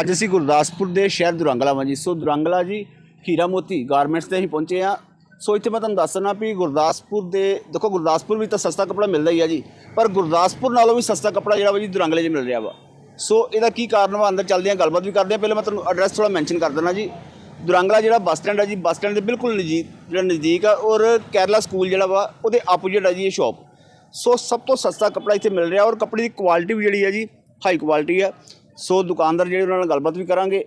ਅੱਜ ਅਸੀਂ ਗੁਰਦਾਸਪੁਰ ਦੇ ਸ਼ਹਿਰ ਦੁਰੰਗਲਾ ਵਾਂ ਜੀ। ਸੋ ਦੁਰੰਗਲਾ ਜੀ ਹੀਰਾ ਮੋਤੀ ਗਾਰਮੈਂਟਸ ਤੇ ਅਸੀਂ ਪਹੁੰਚੇ ਆ। ਸੋ ਇੱਥੇ ਮੈਂ ਤੁਹਾਨੂੰ ਦੱਸਣਾ ਵੀ ਗੁਰਦਾਸਪੁਰ ਦੇ ਦੇਖੋ ਗੁਰਦਾਸਪੁਰ ਵੀ ਤਾਂ ਸਸਤਾ ਕੱਪੜਾ ਮਿਲਦਾ ਹੀ ਆ ਜੀ। ਪਰ ਗੁਰਦਾਸਪੁਰ ਨਾਲੋਂ ਵੀ ਸਸਤਾ ਕੱਪੜਾ ਜਿਹੜਾ ਵਾ ਜੀ ਦੁਰੰਗਲੇ 'ਚ ਮਿਲ ਰਿਹਾ ਵਾ। ਸੋ ਇਹਦਾ ਕੀ ਕਾਰਨ ਵਾ? ਅੰਦਰ ਚੱਲਦੇ ਆ, ਗੱਲਬਾਤ ਵੀ ਕਰਦੇ ਆ। ਪਹਿਲਾਂ ਮੈਂ ਤੁਹਾਨੂੰ ਐਡਰੈਸ ਥੋੜਾ ਮੈਂਸ਼ਨ ਕਰ ਦਿੰਦਾ ਜੀ। ਦੁਰੰਗਲਾ ਜਿਹੜਾ ਬੱਸ ਸਟੈਂਡ ਆ ਜੀ, ਬੱਸ ਸਟੈਂਡ ਦੇ ਬਿਲਕੁਲ ਨਜ਼ਦੀਕ ਜਿਹੜਾ ਨਜ਼ਦੀਕ ਆ, ਔਰ ਕੇਰਲਾ ਸਕੂਲ ਜਿਹੜਾ ਵਾ, ਉਹਦੇ ਆਪੋਜ਼ਿਟ ਆ ਜੀ ਇਹ ਸ਼ਾਪ ਸੋ ਸਭ ਤੋਂ ਸਸਤਾ ਕੱਪੜਾ ਇੱਥੇ ਮਿਲ ਰਿਹਾ, ਔਰ ਕੱਪੜੇ ਦੀ ਕੁਆਲਿਟੀ ਵੀ ਜਿਹੜੀ ਆ ਜੀ ਹਾਈ ਕੁਆਲਿਟੀ ਆ। ਸੋ ਦੁਕਾਨਦਾਰ ਜਿਹੜੇ ਉਹਨਾਂ ਨਾਲ ਗੱਲਬਾਤ ਵੀ ਕਰਾਂਗੇ,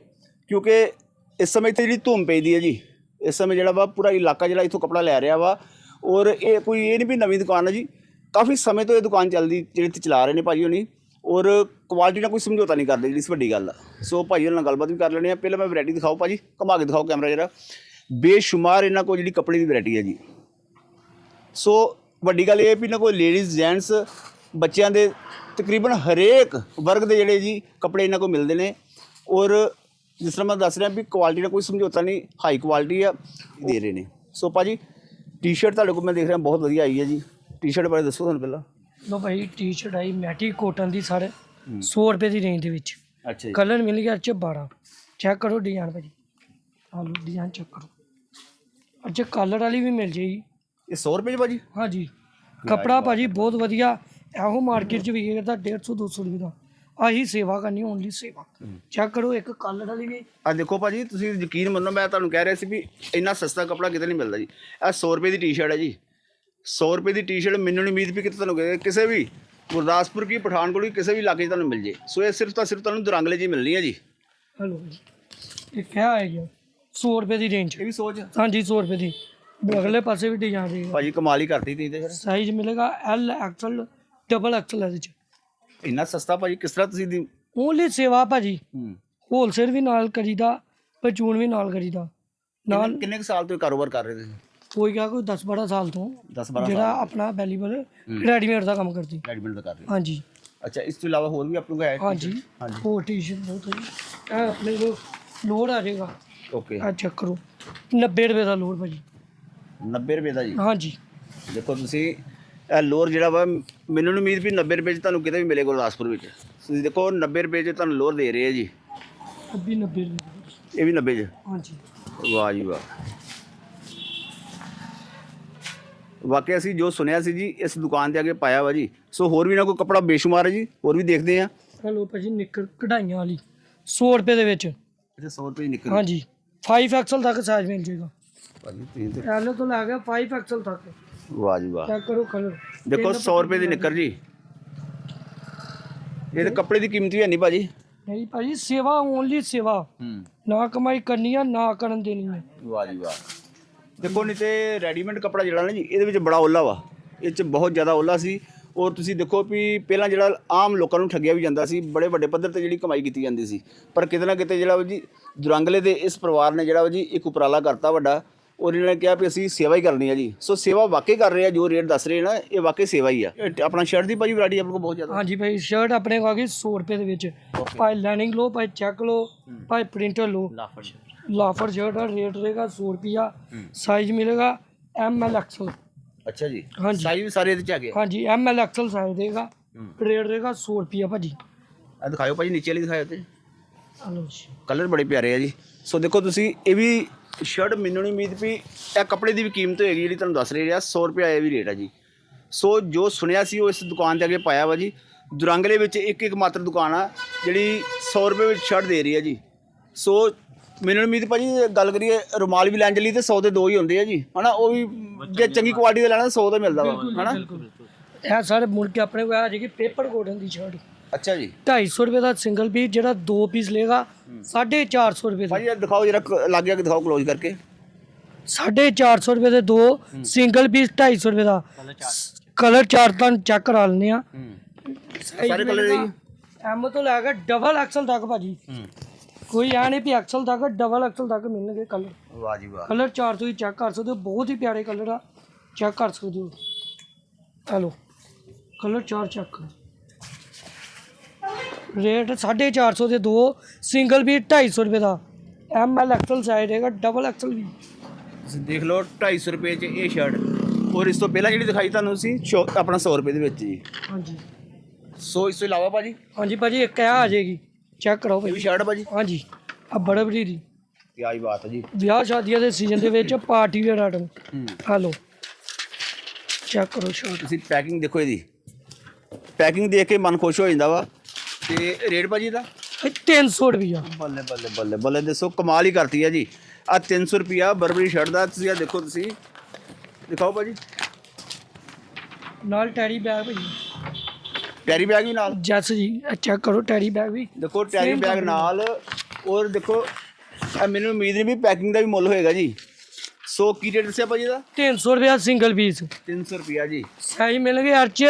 ਕਿਉਂਕਿ ਇਸ ਸਮੇਂ ਇੱਥੇ ਜਿਹੜੀ ਧੁੰਮ ਪੈਂਦੀ ਹੈ ਜੀ, ਇਸ ਸਮੇਂ ਜਿਹੜਾ ਵਾ ਪੂਰਾ ਇਲਾਕਾ ਜਿਹੜਾ ਇੱਥੋਂ ਕੱਪੜਾ ਲੈ ਰਿਹਾ ਵਾ, ਔਰ ਇਹ ਕੋਈ ਇਹ ਨਹੀਂ ਵੀ ਨਵੀਂ ਦੁਕਾਨ ਹੈ ਜੀ, ਕਾਫੀ ਸਮੇਂ ਤੋਂ ਇਹ ਦੁਕਾਨ ਚੱਲਦੀ ਜਿਹੜੀ ਇੱਥੇ ਚਲਾ ਰਹੇ ਨੇ ਭਾਜੀ ਹੋਣੀ, ਔਰ ਕੁਆਲਿਟੀ ਨਾਲ ਕੋਈ ਸਮਝੌਤਾ ਨਹੀਂ ਕਰਦੇ ਜਿਹੜੀ ਇਸ ਵੱਡੀ ਗੱਲ ਆ। ਸੋ ਭਾਜੀ ਉਹਨਾਂ ਨਾਲ ਗੱਲਬਾਤ ਵੀ ਕਰ ਲੈਣੀ ਆ ਪਹਿਲਾਂ ਮੈਂ ਵੈਰਾਈਟੀ ਦਿਖਾਓ ਭਾਜੀ, ਘੁਮਾ ਕੇ ਦਿਖਾਓ ਕੈਮਰਾ ਜਰਾ। ਬੇਸ਼ੁਮਾਰ ਇਹਨਾਂ ਕੋਲ ਜਿਹੜੀ ਕੱਪੜੇ ਦੀ ਵੈਰਾਈਟੀ ਹੈ ਜੀ। ਸੋ ਵੱਡੀ ਗੱਲ ਇਹ ਵੀ ਇਹਨਾਂ ਕੋਲ ਲੇਡੀਜ਼ ਜੈਂਟਸ ਬੱਚਿਆਂ ਦੇ ਤਕਰੀਬਨ ਹਰੇਕ ਵਰਗ ਦੇ ਜਿਹੜੇ ਜੀ ਕੱਪੜੇ ਇਹਨਾਂ ਕੋਲ ਮਿਲਦੇ ਨੇ। ਔਰ ਜਿਸ ਤਰ੍ਹਾਂ ਮੈਂ ਦੱਸ ਰਿਹਾ ਵੀ ਕੁਆਲਿਟੀ ਦਾ ਕੋਈ ਸਮਝੌਤਾ ਨਹੀਂ ਹਾਈ ਕੁਆਲਿਟੀ ਆ ਦੇ ਰਹੇ ਨੇ। ਸੋ ਭਾਜੀ ਟੀ-ਸ਼ਰਟ ਤੁਹਾਡੇ ਕੋਲ ਮੈਂ ਦੇਖ ਰਿਹਾ ਬਹੁਤ ਵਧੀਆ ਆਈ ਹੈ ਜੀ। ਟੀ-ਸ਼ਰਟ ਬਾਰੇ ਦੱਸੋ ਤੁਹਾਨੂੰ ਪਹਿਲਾਂ। ਲੋ ਭਾਈ ਟੀ-ਸ਼ਰਟ ਆਈ ਮੈਟੀ ਕੋਟਨ ਦੀ ਸਾਰੇ 100 ਰੁਪਏ ਦੀ ਰੇਂਜ ਦੇ ਵਿੱਚ। ਅੱਛਾ ਜੀ। ਕਲਰ ਮਿਲ ਗਿਆ ਅੱਛੇ 12 ਚੈੱਕ ਕਰੋ ਡਿਜ਼ਾਈਨ ਭਾਜੀ। ਆਹ ਲੋ ਡਿਜ਼ਾਈਨ ਚੈੱਕ ਕਰੋ। ਅੱਛਾ ਕਲਰ ਵਾਲੀ ਵੀ ਮਿਲ ਜਾਏਗੀ। ਇਹ 100 ਰੁਪਏ 'ਚ ਭਾਜੀ? ਹਾਂਜੀ। ਕਪੜਾ ਭਾਜੀ ਬਹੁਤ ਵਧੀਆ। ਇਹੋ ਮਾਰਕੀਟ 'ਚ ਵਿਕੇ ਕਰਦਾ 150 200 ਰੁਪਏ ਦਾ। ਆਹੀ ਸੇਵਾ ਕਰਨੀ ਓਨਲੀ ਸੇਵਾ। ਚੈੱਕ ਕਰੋ ਇੱਕ ਕਲਰ ਵਾਲੀ ਵੀ। ਆ ਦੇਖੋ ਭਾਜੀ ਤੁਸੀਂ ਯਕੀਨ ਮੰਨੋ ਮੈਂ ਤੁਹਾਨੂੰ ਕਹਿ ਰਿਹਾ ਸੀ ਵੀ ਇੰਨਾ ਸਸਤਾ ਕੱਪੜਾ ਕਿਤੇ ਨਹੀਂ ਮਿਲਦਾ ਜੀ। ਇਹ 100 ਰੁਪਏ ਦੀ ਟੀ-ਸ਼ਰਟ ਹੈ ਜੀ। 100 ਰੁਪਏ ਦੀ ਟੀ-ਸ਼ਰਟ ਮੈਨੂੰ ਨਹੀਂ ਉਮੀਦ ਵੀ ਕਿਤੇ ਤੁਹਾਨੂੰ ਕਿਸੇ ਵੀ ਗੁਰਦਾਸਪੁਰ ਕੀ ਪਠਾਨਕੋਟ ਕੀ ਕਿਸੇ ਵੀ ਇਲਾਕੇ 'ਚ ਤੁਹਾਨੂੰ ਮਿਲ ਜੇ। ਸੋ ਇਹ ਸਿਰਫ ਤਾਂ ਸਿਰਫ ਤੁਹਾਨੂੰ ਦੁਰੰਗਲੇ ਹੀ ਮਿਲਣੀ ਹੈ ਜੀ। ਹਲੋ ਇਹ ਕਿਆ ਹੈ ਜੀ 100 ਰੁਪਏ ਦੀ ਰੇਂਜ ਇਹ ਵੀ ਸੋਚ ਹਾਂਜੀ 100 ਰੁਪਏ ਦੀ। ਅਗਲੇ ਪਾਸੇ ਵੀ ਡਿਜ਼ਾਈਨ ਦੇਗਾ ਭਾਜੀ ਕਮਾਲ ਹੀ ਤੁਸੀਂ ਤੇ ਫਿਰ। ਸਾਈਜ਼ ਮਿਲੇਗਾ ਐਲ ਐਕਸਲ ਡਬਲ ਐਕਸਲ ਇਹਦੇ ਚ। ਇੰਨਾ ਸਸਤਾ ਭਾਜੀ ਕਿਸ ਤਰ੍ਹਾਂ ਤੁਸੀਂ ਦੀ ਓਨਲੀ ਸੇਵਾ ਭਾਜੀ। ਹੂੰ। ਹੋਲਸੇਲ ਵੀ ਨਾਲ ਕਰੀਦਾ ਪਰਚੂਨ ਵੀ ਨਾਲ ਕਰੀਦਾ। ਨਾਲ ਕਿੰਨੇ ਕੁ ਸਾਲ ਤੋਂ ਇਹ ਕਾਰੋਬਾਰ ਕਰ ਰਹੇ ਤੁਸੀਂ? ਕੋਈ ਕਿਹਾ ਕੋਈ 10 12 ਸਾਲ ਤੋਂ। 10 12 ਜਿਹੜਾ ਆਪਣਾ ਵੈਲੀਬਲ ਰੈਡੀਮੇਡ ਦਾ ਕੰਮ ਕਰਦੀ। ਰੈਡੀਮੇਡ ਦਾ ਕਰ ਰਹੇ। ਹੋ ਹਾਂਜੀ। ਅੱਛਾ ਇਸ ਤੋਂ ਇਲਾਵਾ ਹੋਰ ਵੀ ਆਪਣੇ ਕੋਲ ਹੈ ਹਾਂਜੀ। ਹਾਂਜੀ। ਹੋਰ ਟੀ-ਸ਼ਰਟ ਬਹੁਤ ਹੈ ਇਹ ਆਪਣੇ ਕੋਲ ਲੋਡ ਆ ਜਾਏਗਾ ਓਕੇ ਆ ਚੈੱਕ ਕਰੋ। 90 ਰੁਪਏ ਦਾ ਲੋਡ ਭਾਜੀ। 90 ਰੁਪਏ ਦਾ ਜੀ? ਹਾਂਜੀ। ਦੇਖੋ ਤੁਸੀਂ ਇਹ ਲੋਅਰ ਜਿਹੜਾ ਵਾ ਮੈਨੂੰ ਨਹੀਂ ਉਮੀਦ ਵੀ 90 ਰੁਪਏ 'ਚ ਤੁਹਾਨੂੰ ਕਿਤੇ ਵੀ ਮਿਲੇ ਗੁਰਦਾਸਪੁਰ ਵਿੱਚ। ਤੁਸੀਂ ਦੇਖੋ 90 ਰੁਪਏ 'ਚ ਤੁਹਾਨੂੰ ਲੋਅਰ ਦੇ ਰਹੇ ਆ ਜੀ। ਅੱਬੀ 90 ਰੁਪਏ। ਇਹ ਵੀ 90 'ਚ? ਹਾਂਜੀ। ਵਾਹ ਜੀ ਵਾਹ। ਵਾਕਿਆ ਅਸੀਂ ਜੋ ਸੁਣਿਆ ਸੀ ਜੀ ਇਸ ਦੁਕਾਨ ਤੇ ਆ ਕੇ ਪਾਇਆ ਵਾ ਜੀ। ਸੋ ਹੋਰ ਵੀ ਨਾ ਕੋਈ ਕੱਪੜਾ ਬੇਸ਼ੁਮਾਰ ਹੈ ਜੀ ਹੋਰ ਵੀ ਦੇਖਦੇ ਆ ਹਲੋ ਭਾਜੀ ਨਿੱਕਰ ਕਢਾਈਆਂ ਵਾਲੀ। 100 ਰੁਪਏ ਦੇ ਵਿੱਚ। ਅੱਛਾ 100 ਰੁਪਏ ਦੀ ਨਿਕਲ ਹਾਂਜੀ। 5 ਐਕਸਲ ਤੱਕ ਸਾਈਜ਼ ਮਿਲ ਜਾਏਗਾ ਭਾਜੀ ਤੁਸੀਂ ਤੇ ਐਲ ਤੋਂ ਲੈ ਕੇ 5 ਐਕਸਲ ਤੱਕ। ਵਾਹ ਜੀ ਵਾਹ। ਚੈੱਕ ਕਰੋ ਕਲਰ ਦੇਖੋ 100 ਰੁਪਏ ਦੀ ਨਿੱਕਰ ਜੀ। ਇਹ ਤਾਂ ਕੱਪੜੇ ਦੀ ਕੀਮਤ ਵੀ ਹੈ ਨਹੀਂ ਭਾਜੀ। ਨਹੀਂ ਭਾਜੀ ਸੇਵਾ ਓਨਲੀ ਸੇਵਾ। ਹੂੰ। ਨਾ ਕਮਾਈ ਕਰਨੀ ਆ ਨਾ ਕਰਨ ਦੇਣੀ ਹੈ ਵਾਹ ਜੀ ਵਾਹ। ਦੇਖੋ ਨਹੀਂ ਤੇ ਰੈਡੀਮੇਡ ਕੱਪੜਾ ਜਿਹੜਾ ਨਾ ਜੀ ਇਹਦੇ ਵਿੱਚ ਬੜਾ ਓਲਾ ਵਾ। ਇਹ ਚ ਬਹੁਤ ਜ਼ਿਆਦਾ ਓਲਾ ਸੀ। ਔਰ ਤੁਸੀਂ ਦੇਖੋ ਵੀ ਪਹਿਲਾਂ ਜਿਹੜਾ ਆਮ ਲੋਕਾਂ ਨੂੰ ਠੱਗਿਆ ਵੀ ਜਾਂਦਾ ਸੀ ਬੜੇ ਵੱਡੇ ਪੱਧਰ ਤੇ ਜਿਹੜੀ ਕਮਾਈ ਕੀਤੀ ਜਾਂਦੀ ਸੀ। ਪਰ ਕਿਤੇ ਨਾ ਕਿਤੇ ਜਿਹੜਾ ਵਾ ਜੀ ਦੁਰੰਗਲੇ ਦੇ ਇਸ ਪਰਿਵਾਰ ਨੇ ਜਿਹੜਾ ਵਾ ਜੀ ਇੱਕ ਉਪਰਾਲਾ ਕਰਤਾ ਵੱਡਾ। ਇਹਨਾਂ ਨੇ ਕਿਹਾ ਵੀ ਅਸੀਂ ਸੇਵਾ ਹੀ ਕਰਨੀ ਹੈ ਜੀ। ਸੋ ਸੇਵਾ ਵਾਕਈ ਕਰ ਰਹੇ ਆ ਜੋ ਰੇਟ ਦੱਸ ਰਹੇ ਨਾ ਇਹ ਵਾਕਈ ਸੇਵਾ ਹੀ ਆ। ਇਹ ਆਪਣਾ ਸ਼ਰਟ ਦੀ ਭਾਜੀ ਵੈਰਾਈਟੀ ਆਪਣੇ ਕੋਲ ਬਹੁਤ ਜ਼ਿਆਦਾ। ਹਾਂਜੀ ਭਾਈ ਸ਼ਰਟ ਆਪਣੇ ਕੋਲ ਆ ਗਈ 100 ਰੁਪਏ ਦੇ ਵਿੱਚ। ਭਾਈ ਲਾਈਨਿੰਗ ਲਓ ਭਾਈ ਚੈੱਕ ਲਓ ਭਾਈ ਪ੍ਰਿੰਟਰ ਲਓ। ਲਾਫਰ ਲਾਫਰ ਸ਼ਰਟ ਦਾ ਰੇਟ ਰਹੇਗਾ 100 ਰੁਪਿਆ ਸਾਈਜ਼ ਮਿਲੇਗਾ ਐਮ ਐਲ ਐਕਸਲ ਅੱਛਾ ਜੀ। ਹਾਂਜੀ। ਸਾਈਜ਼ ਵੀ ਸਾਰੇ ਇਹਦੇ ਚ ਆ। ਗਏ ਹਾਂਜੀ ਐਮ ਐਲ ਐਕਸਲ ਸਾਈਜ਼ ਦੇਗਾ ਰੇਟ ਰਹੇਗਾ 100 ਰੁਪਿਆ ਭਾਜੀ। ਆ ਦਿਖਾਓ ਭਾਜੀ ਨੀਚੇ ਵਾਲੀ ਦਿਖਾਓ ਤੇ। ਹਲੋ ਜੀ। ਕਲਰ ਬੜੇ ਪਿਆਰੇ ਆ ਜੀ। ਸੋ ਦੇਖੋ ਤੁਸੀਂ ਇਹ ਵੀ ਸ਼ਰਟ ਮੈਨੂੰ ਨਹੀਂ ਉਮੀਦ ਵੀ ਇਹ ਕੱਪੜੇ ਦੀ ਵੀ ਕੀਮਤ ਹੋਏਗੀ ਜਿਹੜੀ ਤੁਹਾਨੂੰ ਦੱਸ ਰਹੀ ਆ 100 ਰੁਪਏ ਇਹ ਵੀ ਰੇਟ ਆ ਜੀ। ਸੋ ਜੋ ਸੁਣਿਆ ਸੀ ਉਹ ਇਸ ਦੁਕਾਨ ਤੇ ਅੱਗੇ ਪਾਇਆ ਵਾ ਜੀ। ਦੁਰੰਗਲੇ ਵਿੱਚ ਇੱਕ ਇੱਕ ਮਾਤਰ ਦੁਕਾਨ ਆ ਜਿਹੜੀ 100 ਰੁਪਏ ਵਿੱਚ ਸ਼ਰਟ ਦੇ ਰਹੀ ਆ ਜੀ। ਸੋ ਮੈਨੂੰ ਨਹੀਂ ਉਮੀਦ ਭਾਜੀ ਜੇ ਗੱਲ ਕਰੀਏ ਰੁਮਾਲ ਵੀ ਲੈਣ ਚੱਲੀ ਤੇ 100 ਦੇ ਦੋ ਹੀ ਹੁੰਦੇ ਆ ਜੀ। ਹਨਾ ਉਹ ਵੀ ਜੇ ਚੰਗੀ ਕੁਆਲਿਟੀ ਦਾ ਲੈਣਾ 100 ਦਾ ਮਿਲਦਾ ਵਾ ਹਨਾ? ਇਹ ਸਾਰੇ ਮੁੜ ਕੇ ਆਪਣੇ ਕੋਲ ਆ ਜਾਏਗੀ ਪੇਪਰ ਕੋਟਨ ਦੀ ਸ਼ਰਟ। ਅੱਛਾ ਜੀ। 250 ਰੁਪਏ ਦਾ ਸਿੰਗਲ ਪੀਸ ਜਿਹੜਾ ਦੋ ਪੀਸ ਲੇਗਾ 450 ਰੁਪਏ ਦਾ। ਭਾਜੀ ਇਹ ਦਿਖਾਓ ਜਰਾ ਲੱਗ ਗਿਆ ਕਿ ਦਿਖਾਓ ਕਲੋਜ਼ ਕਰਕੇ। 450 ਰੁਪਏ ਦੇ ਦੋ ਸਿੰਗਲ ਪੀਸ 250 ਰੁਪਏ ਦਾ। ਕਲਰ ਚਾਰ ਤਾਂ ਚੈੱਕ ਕਰਾ ਲੈਂਦੇ ਆ ਸਾਰੇ ਕਲਰ ਜੀ ਐਮ ਤੋਂ ਲੈ ਕੇ ਡਬਲ ਐਕਸਲ ਤੱਕ ਭਾਜੀ। ਕੋਈ ਐ ਨਹੀਂ ਵੀ ਐਕਸਲ ਤੱਕ ਡਬਲ ਐਕਸਲ ਤੱਕ ਮਿਲਣਗੇ ਕਲਰ ਵਾਹ ਜੀ ਵਾਹ। ਕਲਰ ਚਾਰ ਤੋਂ ਹੀ ਚੈੱਕ ਕਰ ਸਕਦੇ ਹੋ। ਬਹੁਤ ਹੀ ਪਿਆਰੇ ਕਲਰ ਆ। ਚੈੱਕ ਕਰ ਸਕਦੇ ਹੋ। ਹੈਲੋ। ਕਲਰ ਚਾਰ ਚੈੱਕ ਕਰੋ। ਰੇਟ 450 ਦੇ ਦੋ ਸਿੰਗਲ ਵੀ 250 ਰੁਪਏ ਦਾ। ਐਮ ਐਲ ਐਕਸਲ ਸਾਈਜ਼ ਹੈਗਾ ਡਬਲ ਐਕਸਲ ਵੀ। ਤੁਸੀਂ ਦੇਖ ਲਓ 250 ਰੁਪਏ 'ਚ ਇਹ ਸ਼ਰਟ ਔਰ ਇਸ ਤੋਂ ਪਹਿਲਾਂ ਜਿਹੜੀ ਦਿਖਾਈ ਤੁਹਾਨੂੰ ਸੀ ਸ਼ੋ- ਆਪਣਾ 100 ਰੁਪਏ ਦੇ ਵਿੱਚ ਜੀ। ਹਾਂਜੀ। ਸੋ ਇਸ ਤੋਂ ਇਲਾਵਾ ਭਾਜੀ? ਹਾਂਜੀ ਭਾਜੀ ਇੱਕ ਇਹ ਆ ਜਾਏਗੀ। ਚੈੱਕ ਕਰਾਓ ਇਹ ਵੀ ਭਾਜੀ ਸ਼ਰਟ ਭਾਜੀ? ਹਾਂਜੀ। ਆ ਬੜਾ ਬੜੀ ਦੀ ਕੀ ਆਈ ਬਾਤ ਹੈ ਜੀ। ਵਿਆਹ ਸ਼ਾਦੀਆਂ ਦੇ ਸੀਜ਼ਨ ਦੇ ਵਿੱਚ ਪਾਰਟੀ ਵੇਅਰ ਆਈਟਮ ਹੂੰ। ਆ ਲਓ। ਚੈੱਕ ਕਰੋ ਸ਼ਰਟ ਤੁਸੀਂ ਪੈਕਿੰਗ ਦੇਖੋ ਇਹਦੀ। ਪੈਕਿੰਗ ਦੇਖ ਕੇ ਮਨ ਖੁਸ਼ ਹੋ ਜਾਂਦਾ ਵਾ। ਤੇ ਰੇਟ ਭਾਜੀ ਦਾ ਇਹ 300 ਰੁਪਈਆ। ਬੱਲੇ ਬੱਲੇ ਬੱਲੇ ਬੱਲੇ ਦੱਸੋ ਕਮਾਲ ਹੀ ਕਰਤੀ ਹੈ ਜੀ। ਆ 300 ਰੁਪਿਆ ਬਰਬਰੀ ਸ਼ਰਟ ਦਾ ਤੁਸੀਂ ਆ ਦੇਖੋ ਤੁਸੀਂ। ਦਿਖਾਓ ਭਾਜੀ। ਨਾਲ ਟੈਰੀ ਬੈਗ ਭਾਜੀ ਟੈਰੀ ਬੈਗ ਵੀ ਨਾਲ? ਜੈਸ ਜੀ ਚੈੱਕ ਕਰੋ ਟੈਰੀ ਬੈਗ ਵੀ। ਦੇਖੋ ਟੈਰੀ Same ਬੈਗ company ਨਾਲ ਔਰ ਦੇਖੋ ਇਹ ਮੈਨੂੰ ਉਮੀਦ ਨਹੀਂ ਵੀ ਪੈਕਿੰਗ ਦਾ ਵੀ ਮੁੱਲ ਹੋਏਗਾ ਜੀ। ਸੋ ਕੀ ਰੇਟ ਦੱਸਿਆ ਭਾਜੀ ਦਾ 300 ਰੁਪਿਆ ਸਿੰਗਲ ਪੀਸ 300 ਰੁਪਿਆ ਜੀ। ਸਾਈਜ਼ ਮਿਲਣਗੇ ਹਰ ਚ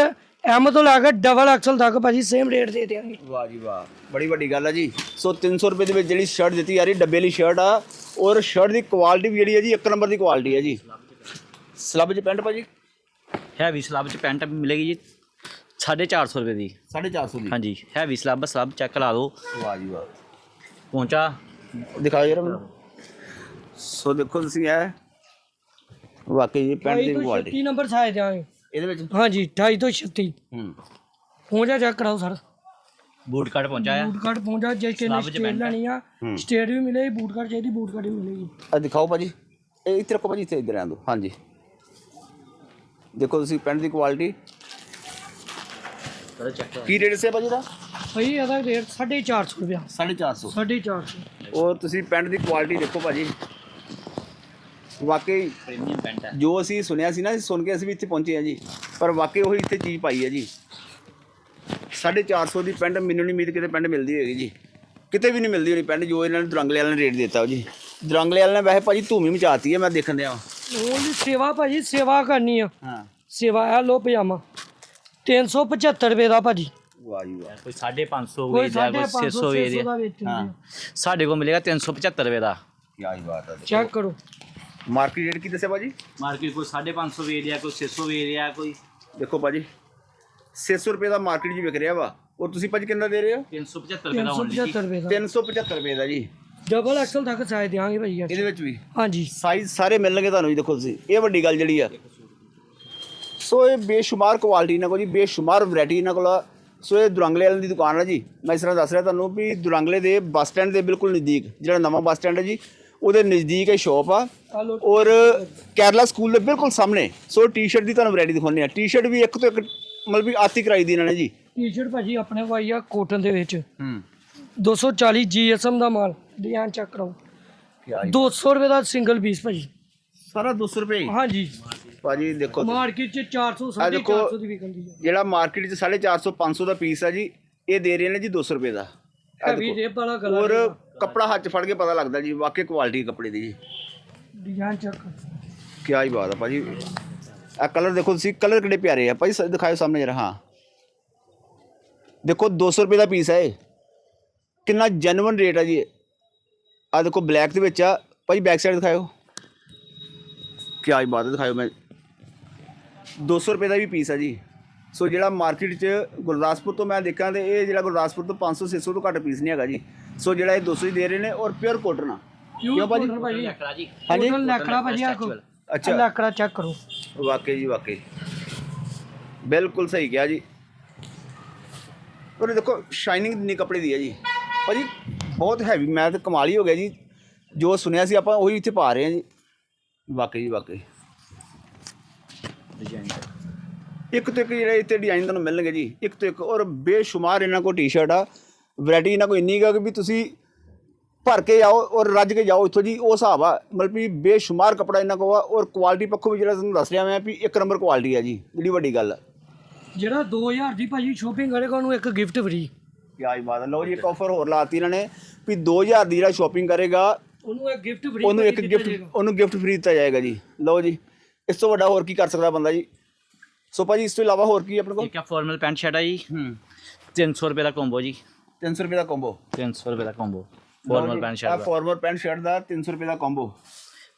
ਐਮ ਤੋਂ ਲੈ ਕੇ ਡਬਲ ਐਕਸਲ ਤੱਕ ਭਾਜੀ ਸੇਮ ਰੇਟ ਦੇ ਦਿਆਂਗੇ। ਵਾਹ ਜੀ ਵਾਹ ਬੜੀ ਵੱਡੀ ਗੱਲ ਹੈ ਜੀ। ਸੋ 300 ਰੁਪਏ ਦੇ ਵਿੱਚ ਜਿਹੜੀ ਸ਼ਰਟ ਦਿੱਤੀ ਜਾ ਰਹੀ ਡੱਬੇ ਵਾਲੀ ਸ਼ਰਟ ਆ ਔਰ ਸ਼ਰਟ ਦੀ ਕੁਆਲਿਟੀ ਵੀ ਜਿਹੜੀ ਹੈ ਜੀ ਇੱਕ ਨੰਬਰ ਦੀ ਕੁਆਲਿਟੀ ਹੈ ਜੀ। ਸਲੱਬ ਚ ਪੈਂਟ ਭਾਜੀ? ਹੈਵੀ ਸਲੱਬ ਚ ਪੈਂਟ ਮਿਲੇਗੀ ਜੀ 450 ਰੁਪਏ ਦੀ। 450 ਦੀ? ਹਾਂਜੀ ਹੈਵੀ ਸਲੱਬ ਸਲੱਬ ਚੈੱਕ ਲਾ ਲਓ ਵਾਹ ਜੀ ਵਾਹ। ਪਹੁੰਚਾ। ਦਿਖਾਓ ਜਰਾ ਮੈਨੂੰ। ਸੋ ਦੇਖੋ ਤੁਸੀਂ ਇਹ ਵਾਕਈ ਜੀ ਪੈਂਟ ਦੀ ਕੁਆਲਿਟੀ 36 ਨੰਬਰ ਸਾਈਜ਼ ਦਿਆਂਗੇ। ਇਹਦੇ ਵਿੱਚ? ਹਾਂਜੀ 28 ਤੋਂ 36 ਹੂੰ। ਪਹੁੰਚਾ ਚੈੱਕ ਕਰਾਓ ਸਰ। ਬੂਟ ਕੱਟ ਪਹੁੰਚਾ ਆ? ਬੂਟ ਕੱਟ ਪਹੁੰਚਾ ਜੇ ਸਲੱਬ ਚ ਸਟੇਟ। ਲੈਣੀ ਆ। ਸਟੇਟ ਵੀ ਮਿਲੇਗੀ ਬੂਟ ਕੱਟ ਚਾਹੀਦੀ ਬੂਟ ਕੱਟ ਵੀ ਮਿਲੇਗੀ। ਆ ਦਿਖਾਓ ਭਾਜੀ। ਇਹ ਇੱਥੇ ਰੱਖੋ ਭਾਜੀ ਇੱਥੇ ਇੱਧਰ ਆਂ ਦੋ ਹਾਂਜੀ। ਦੇਖੋ ਤੁਸੀਂ ਪੈਂਟ ਦੀ ਕੁਆਲਿਟੀ। ਕੀ ਰੇਟ ਸੇ ਭਾਜੀ ਦਾ ਭਾਈ ਇਹਦਾ ਰੇਟ 450 ਰੁਪਿਆ 450 450 ਔਰ ਤੁਸੀਂ ਪੈਂਟ ਦੀ ਕੁਆਲਿਟੀ ਦੇਖੋ ਭਾਜੀ। ਵਾਕਈ ਪ੍ਰੀਮੀਅਮ ਪੈਂਟ ਹੈ। ਜੋ ਅਸੀਂ ਸੁਣਿਆ ਸੀ ਨਾ ਸੁਣ ਕੇ ਅਸੀਂ ਵੀ ਇੱਥੇ ਪਹੁੰਚੇ ਆ ਜੀ। ਪਰ ਵਾਕਈ ਉਹੀ ਇੱਥੇ ਚੀਜ਼ ਪਾਈ ਹੈ ਜੀ। 450 ਦੀ ਪੈਂਟ ਮੈਨੂੰ ਨਹੀਂ ਉਮੀਦ ਕਿਤੇ ਪੈਂਟ ਮਿਲਦੀ ਹੋਏਗੀ ਜੀ। ਕਿਤੇ ਵੀ ਨਹੀਂ ਮਿਲਦੀ ਹੋਣੀ ਪੈਂਟ ਜੋ ਇਹਨਾਂ ਨੇ ਦਰੰਗਲੇ ਵਾਲਿਆਂ ਨੇ ਰੇਟ ਦਿੱਤਾ ਉਹ ਜੀ। ਦਰੰਗਲੇ ਵਾਲਿਆਂ ਨੇ ਵੈਸੇ ਭਾਜੀ ਧੂਮੀ ਮਚਾਤੀ ਹੈ ਮੈਂ ਦੇਖਣ ਦਿਆ। ਉਹਦੀ ਸੇਵਾ ਭਾਜੀ ਸੇਵਾ ਕਰਨੀ ਆ। ਹਾਂ। ਸੇਵਾ ਆ ਲੋ ਪਜਾਮਾ। 375 ਰੁਪਏ ਦਾ ਭਾਜੀ। ਵਾਹ ਜੀ ਵਾਹ। ਕੋਈ 550 ਕੋਈ ਵੇ ਦਾ ਕੋਈ 550 600 ਵੇ 600 ਦਾ ਦਾ ਵੇਚਦੇ ਸਾਡੇ ਕੋਲ ਮਿਲੇਗਾ 375 ਰੁਪਏ ਦਾ। ਕੀ ਆਈ ਬਾਤ ਹੈ ਚੈੱਕ ਕਰੋ। ਮਾਰਕੀਟ ਰੇਟ ਕੀ ਦੱਸਿਆ ਭਾਜੀ? ਮਾਰਕੀਟ ਕੋਈ 550 ਵੇ ਦਾ ਕੋਈ 600 ਵੇ ਦਾ ਕੋਈ। ਦੇਖੋ ਭਾਜੀ 600 ਰੁਪਏ ਦਾ ਮਾਰਕੀਟ 'ਚ ਵਿਕ ਰਿਹਾ ਵਾ। ਔਰ ਤੁਸੀਂ ਭਾਜੀ ਕਿੰਨਾ ਦੇ ਰਹੇ ਹੋ? 375 ਰੁਪਏ ਦਾ ਹੋਣੀ 375 ਰੁਪਏ ਦਾ। 375 ਰੁਪਏ ਦਾ ਜੀ। ਡਬਲ ਐਕਸਲ ਤੱਕ ਸਾਈਜ਼ ਦਿਆਂਗੇ ਭਾਈ। ਇਹਦੇ ਵਿੱਚ ਵੀ? ਹਾਂਜੀ। ਸਾਈਜ਼ ਸਾਰੇ ਮਿਲਣਗੇ ਤੁਹਾਨੂੰ ਜੀ ਦੇਖੋ ਤੁਸੀਂ। ਇਹ ਵੱਡੀ ਗੱਲ ਜਿਹੜੀ ਆ। ਸੋ ਇਹ ਬੇਸ਼ੁਮਾਰ ਕੁਆਲਿਟੀ ਇਹਨਾਂ ਕੋਲ ਜੀ ਬੇਸ਼ੁਮਾਰ ਵੈਰਾਈਟੀ ਇਹਨਾਂ ਕੋਲ ਆ। ਸੋ ਇਹ ਦੁਰੰਗਲੇ ਵਾਲਿਆਂ ਦੀ ਦੁਕਾਨ ਹੈ ਜੀ। ਮੈਂ ਇਸ ਤਰ੍ਹਾਂ ਦੱਸ ਰਿਹਾ ਤੁਹਾਨੂੰ ਵੀ ਦੁਰੰਗਲੇ ਦੇ ਬੱਸ ਸਟੈਂਡ ਦੇ ਬਿਲਕੁਲ ਨਜ਼ਦੀਕ ਜਿਹੜਾ ਨਵਾਂ ਬੱਸ ਸਟੈਂਡ ਹੈ ਜੀ ਉਹਦੇ ਨਜ਼ਦੀਕ ਇਹ ਸ਼ਾਪ ਆ। ਔਰ ਕੇਰਲਾ ਸਕੂਲ ਦੇ ਬਿਲਕੁਲ ਸਾਹਮਣੇ। ਸੋ ਟੀ-ਸ਼ਰਟ ਦੀ ਤੁਹਾਨੂੰ ਵੈਰਾਈਟੀ ਦਿਖਾਉਂਦੇ ਆ ਟੀ-ਸ਼ਰਟ ਵੀ ਇੱਕ ਤੋਂ ਇੱਕ ਮਤਲਬ ਵੀ ਆਤੀ ਕਰਾਈ ਦੀ ਇਹਨਾਂ ਨੇ ਜੀ। ਟੀ-ਸ਼ਰਟ ਭਾਜੀ ਆਪਣੇ ਵਾਈ ਆ ਕੋਟਨ ਦੇ ਵਿੱਚ। ਹੂੰ। 240 ਜੀਐਸਐਮ ਦਾ ਮਾਲ। ਡਿਜ਼ਾਈਨ ਚੈੱਕ ਕਰਾਓ ਕੀ ਆਈ 200 ਰੁਪਏ ਦਾ ਸਿੰਗਲ ਪੀਸ ਭਾਜੀ। ਸਾਰਾ 200 ਰੁਪਏ ਹੀ। ਹਾਂਜੀ। ਭਾਜੀ ਦੇਖੋ ਮਾਰਕੀਟ 'ਚ 400 ਆਹ ਦੇਖੋ। 450 ਦੀ ਵਿਕਦੀ ਹੈ ਜਿਹੜਾ ਮਾਰਕੀਟ 'ਚ 450 500 ਦਾ ਪੀਸ ਆ ਜੀ ਇਹ ਦੇ ਰਹੇ ਨੇ ਜੀ 200 ਰੁਪਏ ਦਾ। ਹੈਵੀ। ਰੇਪ ਵਾਲਾ ਕਲਰ ਔਰ ਕੱਪੜਾ ਹੱਥ 'ਚ ਫੜ ਕੇ ਪਤਾ ਲੱਗਦਾ ਜੀ ਵਾਕਈ ਕੁਆਲਿਟੀ ਕੱਪੜੇ ਦੀ ਜੀ। ਡਿਜ਼ਾਈਨ ਚੈੱਕ ਕੀ ਹੀ ਬਾਤ ਆ ਭਾਜੀ। ਆ ਕਲਰ ਦੇਖੋ ਤੁਸੀਂ ਕਲਰ ਕਿੰਨੇ ਪਿਆਰੇ ਆ। ਭਾਈ ਸ- ਦਿਖਾਓ ਸਾਹਮਣੇ ਜਰਾ ਹਾਂ। ਦੇਖੋ 200 ਰੁਪਏ ਦਾ ਪੀਸ ਹੈ ਇਹ। ਕਿੰਨਾ ਜੈਨੂਇਨ ਰੇਟ ਆ ਜੀ ਆ ਦੇਖੋ ਬਲੈਕ ਦੇ ਵਿੱਚ ਆ। ਭਾਈ ਬੈਕ ਸਾਈਡ ਦਿਖਾਓ ਕੀ ਹੀ ਬਾਤ ਆ ਦਿਖਾਓ ਮੈਂ। 200 ਰੁਪਏ ਦਾ ਵੀ ਪੀਸ ਆ ਜੀ। ਸੋ ਜਿਹੜਾ ਮਾਰਕੀਟ 'ਚ ਗੁਰਦਾਸਪੁਰ ਤੋਂ ਮੈਂ ਦੇਖਾਂ ਤੇ ਇਹ ਜਿਹੜਾ ਗੁਰਦਾਸਪੁਰ ਤੋਂ 500 600 ਤੋਂ ਘੱਟ ਪੀਸ ਨਹੀਂ ਹੈਗਾ ਜੀ। ਸੋ ਜਿਹੜਾ ਇਹ 200 ਹੀ ਦੇ ਰਹੇ ਨੇ ਔਰ ਪਿਓਰ ਕੋਟਨ ਆ। ਕਿਉਂ ਭਾਜੀ? ਭਾਜੀ। ਲੱਕੜਾ ਜੀ। ਹਾਂਜੀ। ਲੈਕੜਾ ਭਾਜੀ ਆ ਕੋ ਅੱਛਾ। ਲੈਕੜਾ ਚੈੱਕ ਕਰੋ। ਵਾਕਈ ਜੀ ਵਾਕਈ। ਬਿਲਕੁਲ ਸਹੀ ਕਿਹਾ ਜੀ। ਇਹ ਦੇਖੋ ਸ਼ਾਈਨਿੰਗ ਨਹੀਂ ਕੱਪੜੇ ਦੀ ਹੈ ਜੀ। ਭਾਜੀ ਬਹੁਤ ਹੈਵੀ ਮੈਂ ਤਾਂ ਕਮਾਲ ਹੀ ਹੋ ਗਿਆ ਜੀ। ਜੋ ਸੁਣਿਆ ਸੀ ਆਪਾਂ ਉਹੀ ਇੱਥੇ ਪਾ ਰਹੇ ਹਾਂ ਜੀ। ਵਾਕਈ ਜੀ ਵਾਕਈ। ਡਿਜ਼ਾਈਨ ਇੱਕ ਤੋਂ ਇੱਕ ਜਿਹੜੇ ਇੱਥੇ ਡਿਜ਼ਾਈਨ ਤੁਹਾਨੂੰ ਮਿਲਣਗੇ ਜੀ। ਇੱਕ ਤੋਂ ਇੱਕ ਔਰ ਬੇਸ਼ੁਮਾਰ ਇਹਨਾਂ ਕੋਲ ਟੀ-ਸ਼ਰਟ ਆ। ਵੈਰਾਈਟੀ ਇਹਨਾਂ ਕੋਲ ਇੰਨੀ ਕੁ ਵੀ ਤੁਸੀਂ ਭਰ ਕੇ ਜਾਓ ਔਰ ਰੱਜ ਕੇ ਜਾਓ ਇੱਥੋਂ ਜੀ ਉਹ ਹਿਸਾਬ ਆ। ਮਤਲਬ ਵੀ ਬੇਸ਼ੁਮਾਰ ਕਪੜਾ ਇਹਨਾਂ ਕੋਲ ਆ ਔਰ ਕੁਆਲਿਟੀ ਪੱਖੋਂ ਵੀ ਜਿਹੜਾ ਤੁਹਾਨੂੰ ਦੱਸ ਰਿਹਾ ਮੈਂ ਵੀ ਇੱਕ ਨੰਬਰ ਕੁਆਲਿਟੀ ਆ ਜੀ ਜਿਹੜੀ ਵੱਡੀ ਗੱਲ ਆ। ਜਿਹੜਾ 2000 ਦੀ ਭਾਜੀ ਸ਼ੋਪਿੰਗ ਕਰੇਗਾ ਉਹਨੂੰ ਇੱਕ ਗਿਫਟ ਫ੍ਰੀ ਕਿਆ ਹੀ ਬਾਤ ਲਓ ਜੀ ਇੱਕ ਆਫਰ ਹੋਰ ਲਾਤੀ ਇਹਨਾਂ ਨੇ ਵੀ 2000 ਦੀ ਜਿਹੜਾ ਸ਼ਾਪਿੰਗ ਕਰੇਗਾ ਉਹਨੂੰ ਇੱਕ ਗਿਫਟ ਫ੍ਰੀ ਉਹਨੂੰ ਇੱਕ ਗਿਫਟ ਉਹਨੂੰ ਗਿਫਟ ਫ੍ਰੀ ਦਿੱਤਾ ਜਾਏਗਾ ਜੀ। ਲਓ ਜੀ ਇਸ ਤੋਂ ਵੱਡਾ ਹੋਰ ਕੀ ਕਰ ਸਕਦਾ ਬੰਦਾ ਜੀ? ਸੋ ਭਾਜੀ ਇਸ ਤੋਂ ਇਲਾਵਾ ਹੋਰ ਕੀ ਆਪਣੇ ਕੋਲ? ਇੱਕ ਫਾਰਮਲ ਪੈਂਟ ਸ਼ਰਟ ਆ ਜੀ। ਹੂੰ 300 ਰੁਪਏ ਦਾ ਕੰਬੋ ਜੀ। 300 ਰੁਪਏ ਦਾ ਕੰਬੋ 300 ਰੁਪਏ ਦਾ ਕੰਬੋ ਫਾਰਮਲ ਪੈਂਟ ਆ ਸ਼ਰਟ ਦਾ। ਫਾਰਮਲ ਪੈਂਟ ਸ਼ਰਟ ਦਾ 300 ਰੁਪਏ ਦਾ ਕੰਬੋ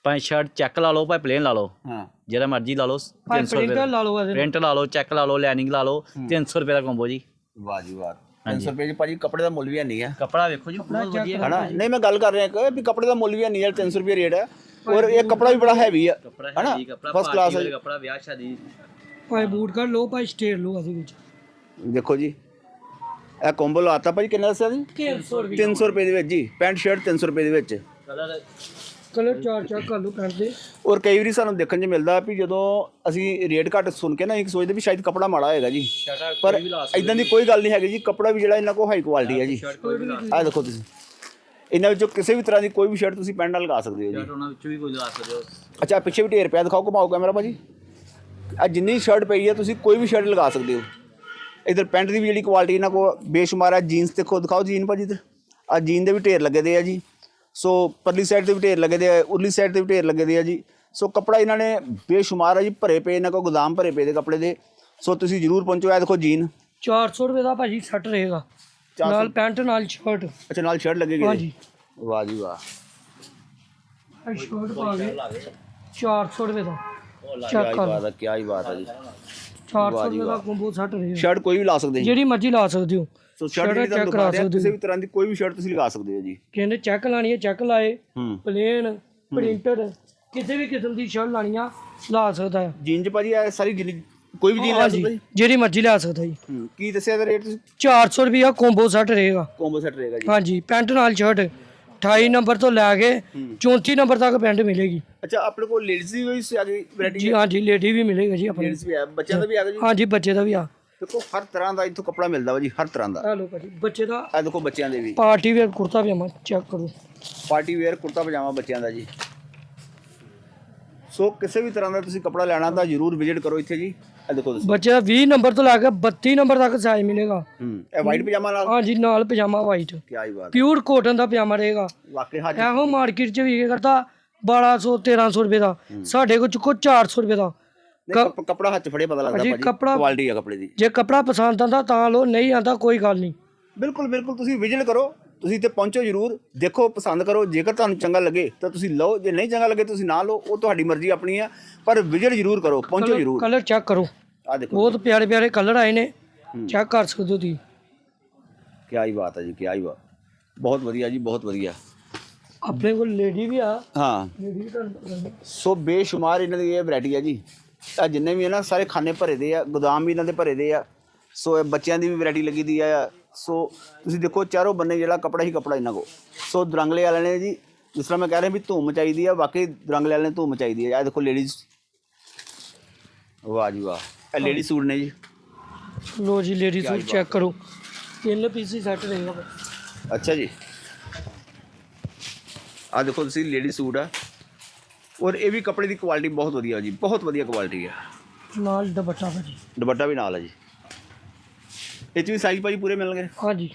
ਭਾਵੇਂ ਸ਼ਰਟ ਚੈੱਕ ਲਾ ਲਓ ਭਾਵੇਂ ਪਲੇਨ ਲਾ ਲਓ। ਹਾਂ। ਜਿਹੜਾ ਮਰਜ਼ੀ ਲਾ ਲਓ 300 ਰੁਪਏ ਦਾ। ਲਾ ਲਓ ਇਹਦੇ ਪ੍ਰਿੰਟ ਲਾ ਲਓ ਚੈੱਕ ਲਾ ਲਓ ਲਾਈਨਿੰਗ ਲਾ ਲਓ 300 ਰੁਪਏ ਦਾ ਕੰਬੋ ਜੀ। ਵਾਹ ਜੀ ਵਾਹ। 300 ਰੁਪਏ ਚ ਭਾਜੀ ਕੱਪੜੇ ਦਾ ਮੁੱਲ ਵੀ ਨਹੀਂ ਹੈ ਕਪੜਾ ਵੇਖੋ ਜੀ ਬਹੁਤ ਵਧੀਆ ਹਨਾ? ਨਹੀਂ ਮੈਂ ਗੱਲ ਕਰ ਰਿਹਾ ਕਿ ਵੀ ਕੱਪੜੇ ਦਾ ਮੁੱਲ ਵੀ ਨਹੀਂ ਹੈ 300 ਰੁਪਏ ਰੇਟ ਹੈ ਔਰ ਇਹ ਕੱਪੜਾ ਵੀ ਬੜਾ ਹੈਵੀ ਆ। ਕਪੜਾ ਹਨਾ? ਹੈ ਕਪੜਾ ਫਸਟ ਕਲਾਸ ਹੈ ਕਪੜਾ ਵਿਆਹ ਸ਼ਾਦੀ। ਭਾਵੇਂ ਬੂਟ ਕਰ ਲਓ ਭਾਵੇਂ ਸਟੇਟ ਲਓ ਇਹਦੇ ਵਿੱਚ। ਦੇਖੋ ਜੀ ਇਹ ਕੰਬੋ ਲਾਤਾ ਭਾਜੀ ਕਿੰਨਾ ਦੱਸਿਆ ਜੀ 300 ਰੁਪਏ 300 ਰੁਪਏ ਦੇ ਵਿੱਚ ਜੀ ਪੈਂਟ ਸ਼ਰਟ 300 ਰੁਪਏ ਦੇ ਵਿੱਚ। ਕਲਰ ਕਲਰ ਚਾਰ ਚਾਰ ਕਰ ਲਓ ਪੈਂਟ ਦੇ। ਔਰ ਕਈ ਵਾਰੀ ਸਾਨੂੰ ਦੇਖਣ 'ਚ ਮਿਲਦਾ ਵੀ ਜਦੋਂ ਅਸੀਂ ਰੇਟ ਘੱਟ ਸੁਣ ਕੇ ਨਾ ਇੱਕ ਸੋਚਦੇ ਵੀ ਸ਼ਾਇਦ ਕਪੜਾ ਮਾੜਾ ਹੋਏਗਾ ਜੀ। ਪਰ ਇਦਾਂ ਦੀ ਕੋਈ ਗੱਲ ਨਹੀਂ ਹੈਗੀ ਜੀ ਕਪੜਾ ਵੀ ਜਿਹੜਾ ਇਹਨਾਂ ਕੋਲ ਹਾਈ ਕੁਆਲਿਟੀ ਹੈ ਜੀ। ਆਹ ਦੇਖੋ ਤੁਸੀਂ। ਇਹਨਾਂ ਵਿੱਚੋਂ ਕਿਸੇ ਵੀ ਤਰ੍ਹਾਂ ਦੀ ਕੋਈ ਵੀ ਸ਼ਰਟ ਤੁਸੀਂ ਪੈਂਟ ਨਾਲ ਲਗਾ ਸਕਦੇ ਹੋ ਜੀ। ਉਹਨਾਂ ਵਿੱਚੋਂ ਵੀ ਕੋਈ ਲਾ ਸਕਦੇ ਹੋ। ਅੱਛਾ ਪਿੱਛੇ ਵੀ ਢੇਰ ਪਿਆ ਦਿਖਾਓ ਘੁਮਾਓ ਕੈਮਰਾ ਭਾਜੀ। ਆ ਜਿੰਨੀ ਸ਼ਰਟ ਪਈ ਹੈ ਤੁਸੀਂ ਕੋਈ ਵੀ ਸ਼ਰਟ ਲਗਾ ਸਕਦੇ ਹੋ। ਇਧਰ ਪੈਂਟ ਦੀ ਵੀ ਜਿਹੜੀ ਕੁਆਲਿਟੀ ਇਹਨਾਂ ਕੋ ਬੇਸ਼ੁਮਾਰ ਹੈ ਜੀਨਸ ਤੇ ਖੁਦ ਦਿਖਾਓ ਜੀਨ ਭਾਜੀ ਤੇ ਆ ਜੀਨ ਦੇ ਵੀ ਢੇਰ ਲੱਗੇ ਦੇ ਆ ਜੀ। ਸੋ ਪਰਲੀ ਸਾਈਡ ਤੇ ਵੀ ਢੇਰ ਲੱਗੇ ਦੇ ਆ ਉਰਲੀ ਸਾਈਡ ਤੇ ਵੀ ਢੇਰ ਲੱਗੇ ਦੇ ਆ ਜੀ। ਸੋ ਕੱਪੜਾ ਇਹਨਾਂ ਨੇ ਬੇਸ਼ੁਮਾਰ ਹੈ ਜੀ ਭਰੇ ਪਏ ਇਹਨਾਂ ਕੋ ਗੋਦਾਮ ਭਰੇ ਪਏ ਦੇ ਕੱਪੜੇ ਦੇ। ਸੋ ਤੁਸੀਂ ਜਰੂਰ ਪਹੁੰਚੋ ਇਹ ਦੇਖੋ ਜੀਨ 400 ਰੁਪਏ ਦਾ ਭਾਜੀ ਸੈੱਟ ਰਹੇਗਾ। ਨਾਲ ਪੈਂਟ ਨਾਲ ਸ਼ਰਟ ਅੱਛਾ ਨਾਲ ਸ਼ਰਟ ਲੱਗੇਗੀ ਹਾਂਜੀ। ਵਾਹ ਜੀ ਵਾਹ। ਸ਼ਰਟ ਪਾ ਕੇ 400 ਰੁਪਏ ਦਾ। ਚੈੱਕ ਹੀ ਕਰ। ਬਾਤ ਹੈ ਕੀ ਬਾਤ ਹੈ ਜੀ। 400 ਰੁਪਏ ਦਾ ਕੰਬੋ ਸੈੱਟ ਰਹੇਗਾ ਸ਼ਰਟ ਕੋਈ ਵੀ ਲਾ ਸਕਦੇ ਜੀ। ਜਿਹੜੀ ਮਰਜ਼ੀ ਲਾ ਸਕਦੇ ਹੋ। ਸੋ ਸ਼ਰਟ ਜਿਹੜੀ ਤੁਹਾਨੂੰ ਦਿਖਾ ਰਿਹਾ ਕਿਸੇ ਵੀ ਤਰ੍ਹਾਂ ਦੀ ਕੋਈ ਵੀ ਸ਼ਰਟ ਤੁਸੀਂ ਲਗਾ ਸਕਦੇ ਹੋ ਜੀ। ਕਹਿੰਦੇ ਚੈੱਕ ਲਾਣੀ ਹੈ ਚੈੱਕ ਲਾਏ। ਹੂੰ। ਪਲੇਨ ਪ੍ਰਿੰਟਡ ਕਿਸੇ ਵੀ ਕਿਸਮ ਦੀ ਸ਼ਰਟ ਲਾਣੀ ਆ ਲਾ ਸਕਦਾ ਹੈ। ਜੀਨ ਚ ਭਾਜੀ ਇਹ ਸਾਰੀ ਜਿੰਨੀ ਕੋਈ ਵੀ ਜੀਨ ਲੈ ਸਕਦਾ ਜੀ? ਜਿਹੜੀ ਮਰਜ਼ੀ ਲੈ ਸਕਦਾ ਜੀ। ਹੂੰ। ਕੀ ਦੱਸਿਆ ਇਹਦਾ ਰੇਟ ਤੁਸੀਂ? 400 ਰੁਪਿਆ ਕੰਬੋ ਸੈੱਟ ਰਹੇਗਾ। ਕੋਂਬੋ ਸੈਟ ਰਹੇਗਾ ਜੀ। ਹਾਂਜੀ ਪੈਂਟ ਨਾਲ ਸ਼ਰਟ 28 ਨੰਬਰ ਤੋਂ ਲੈ ਕੇ 34 ਨੰਬਰ ਤੱਕ ਪੈਂਟ ਮਿਲੇਗੀ। ਅੱਛਾ ਆਪਣੇ ਕੋਲ ਲੇਡੀਜ਼ ਦੀ ਵੀ ਆ ਗਈ ਵੈਰਾਈਟੀ ਜੀ ਹਾਂਜੀ ਲੇਡੀ ਵੀ ਮਿਲੇਗਾ ਜੀ ਆਪਣੇ। ਲੇਡੀਜ਼ ਵੀ ਆ ਬੱਚਿਆਂ ਦਾ ਵੀ ਆ ਗਿਆ ਜੀ? ਹਾਂਜੀ ਬੱਚੇ ਦਾ ਵੀ ਆ। ਦੇਖੋ ਹਰ ਤਰ੍ਹਾਂ ਦਾ ਇੱਥੋਂ ਕੱਪੜਾ ਮਿਲਦਾ ਵਾ ਜੀ ਹਰ ਤਰ੍ਹਾਂ ਦਾ। ਆ ਲੋ ਭਾਜੀ ਬੱਚੇ ਦਾ ਆ ਦੇਖੋ ਬੱਚਿਆਂ ਦੇ ਵੀ। ਪਾਰਟੀ ਵੇਅਰ ਕੁਰਤਾ ਪਜਾਮਾ ਚੈੱਕ ਕਰੋ। ਪਾਰਟੀ ਵੇਅਰ ਕੁੜਤਾ ਪਜਾਮਾ ਬੱਚਿਆਂ ਦਾ ਜੀ। ਸੋ ਕਿਸੇ ਵੀ ਤਰ੍ਹਾਂ ਦਾ ਤੁਸੀਂ ਕੱਪੜਾ ਲੈਣਾ ਤਾਂ ਜਰੂਰ ਵਿਜ਼ਿਟ ਕਰੋ ਇੱਥੇ ਜੀ। ਇਹ ਦੇਖੋ ਤੁਸੀਂ। ਬੱਚੇ ਦਾ 20 ਨੰਬਰ ਤੋਂ ਲੈ ਕੇ 32 ਨੰਬਰ ਤੱਕ ਸਾਈਜ਼ ਮਿਲੇਗਾ। ਹੂੰ ਇਹ ਵਾਈਟ ਪਜਾਮਾ ਨਾਲ? ਹਾਂਜੀ ਨਾਲ ਪਜਾਮਾ ਵਾਈਟ ਕੀ ਆਈ ਬਾਤ ਪਿਓਰ ਕਾਟਨ ਦਾ ਪਜਾਮਾ ਰਹੇਗਾ। ਵਾਕਈ ਹਾਂ ਇਹੋ ਮਾਰਕੀਟ 'ਚ ਵੀ ਕਰਦਾ 1200 1300 ਰੁਪਏ ਦਾ। ਸਾਡੇ ਕੋਲ ਚੁੱਕੋ 400 ਰੁਪਏ ਦਾ। ਕੱਪੜਾ ਹੱਥ ਫੜੇ ਪਤਾ ਲੱਗਦਾ ਭਾਜੀ, ਕੁਆਲਿਟੀ ਆ ਕੱਪੜੇ ਦੀ। ਜੇ ਕਪੜਾ ਪਸੰਦ ਆਂਦਾ ਤਾਂ ਲੋ ਨਹੀਂ ਆਂਦਾ ਕੋਈ ਗੱਲ ਨਹੀਂ। ਬਿਲਕੁਲ ਬਿਲਕੁਲ ਤੁਸੀਂ ਵਿਜ਼ਿਟ ਕਰੋ। ਤੁਸੀਂ ਤੇ ਪਹੁੰਚੋ ਜਰੂਰ ਦੇਖੋ ਪਸੰਦ ਕਰੋ ਜੇਕਰ ਤੁਹਾਨੂੰ ਚੰਗਾ ਲੱਗੇ ਤਾਂ ਤੁਸੀਂ ਲਓ ਜੇ ਨਹੀਂ ਚੰਗਾ ਲੱਗੇ ਤੁਸੀਂ ਨਾ ਲਓ ਉਹ ਤੁਹਾਡੀ ਮਰਜ਼ੀ ਆਪਣੀ ਆ ਪਰ ਵਿਜ਼ਿਟ ਜਰੂਰ ਕਰੋ ਪਹੁੰਚੋ ਜਰੂਰ। ਕਲਰ ਚੈੱਕ ਕਰੋ। ਆ ਦੇਖੋ। ਬਹੁਤ ਪਿਆਰੇ ਪਿਆਰੇ ਕਲਰ ਆਏ ਨੇ ਚੈੱਕ ਕਰ ਸਕਦੇ ਹੋ ਤੁਸੀਂ। ਕੀ ਹੀ ਬਾਤ ਹੈ ਜੀ ਕੀ ਹੀ ਬਾਤ। ਬਹੁਤ ਵਧੀਆ ਜੀ ਬਹੁਤ ਵਧੀਆ। ਆਪਣੇ ਕੋਲ ਲੇਡੀ ਵੀ ਆ। ਹਾਂ। ਲੇਡੀ ਵੀ ਤੁਹਾਨੂੰ। ਸੋ ਬੇਸ਼ੁਮਾਰ ਇਹਨਾਂ ਦੀ ਇਹ ਵੈਰਾਈਟੀ ਹੈ ਜੀ। ਆ ਜਿੰਨੇ ਵੀ ਹੈ ਨਾ ਸਾਰੇ ਖਾਨੇ ਭਰੇ ਦੇ ਆ ਗੋਦਾਮ ਵੀ ਇਹਨਾਂ ਦੇ ਭਰੇ ਦੇ ਆ। ਸੋ ਇਹ ਬੱਚਿਆਂ ਦੀ ਵੀ ਵੈਰਾਈਟੀ ਲੱਗੀ ਦੀ ਆ ਸੋ ਤੁਸੀਂ ਦੇਖੋ ਚਾਰੋਂ ਬੰਨੇ ਜਿਹੜਾ ਕਪੜਾ ਹੀ ਕਪੜਾ ਇਹਨਾਂ ਕੋ ਸੋ ਦਰੰਗਲੇ ਵਾਲਿਆਂ ਨੇ ਜੀ ਜਿਸ ਤਰ੍ਹਾਂ ਮੈਂ ਕਹਿ ਰਿਹਾ ਵੀ ਧੂਮ ਚਾਹੀਦੀ ਆ ਵਾਕਈ ਦਰੰਗਲੇ ਵਾਲਿਆਂ ਨੇ ਧੂਮ ਚਾਹੀਦੀ ਆ। ਆ ਦੇਖੋ ਲੇਡੀਜ਼ ਵਾਹ ਜੀ ਵਾਹ। ਇਹ ਲੇਡੀ ਸੂਟ ਨੇ ਜੀ। ਲੋ ਜੀ ਲੇਡੀ ਸੂਟ ਚੈੱਕ ਕਰੋ। ਤਿੰਨ ਪੀਸ ਹੀ ਸੈੱਟ ਰਹੇਗਾ ਅੱਛਾ ਜੀ। ਆ ਦੇਖੋ ਤੁਸੀਂ ਲੇਡੀ ਸੂਟ ਆ। ਔਰ ਇਹ ਵੀ ਕੱਪੜੇ ਦੀ ਕੁਆਲਿਟੀ ਬਹੁਤ ਵਧੀਆ ਜੀ ਬਹੁਤ ਵਧੀਆ ਕੁਆਲਿਟੀ ਆ। ਨਾਲ ਦੁਪੱਟਾ ਭਾਜੀ ਦੁਪੱਟਾ ਵੀ ਨਾਲ ਹੈ ਜੀ। ਇਹ 'ਚ ਵੀ ਸਾਈਜ਼ ਭਾਜੀ ਪੂਰੇ ਮਿਲਣਗੇ? ਹਾਂਜੀ।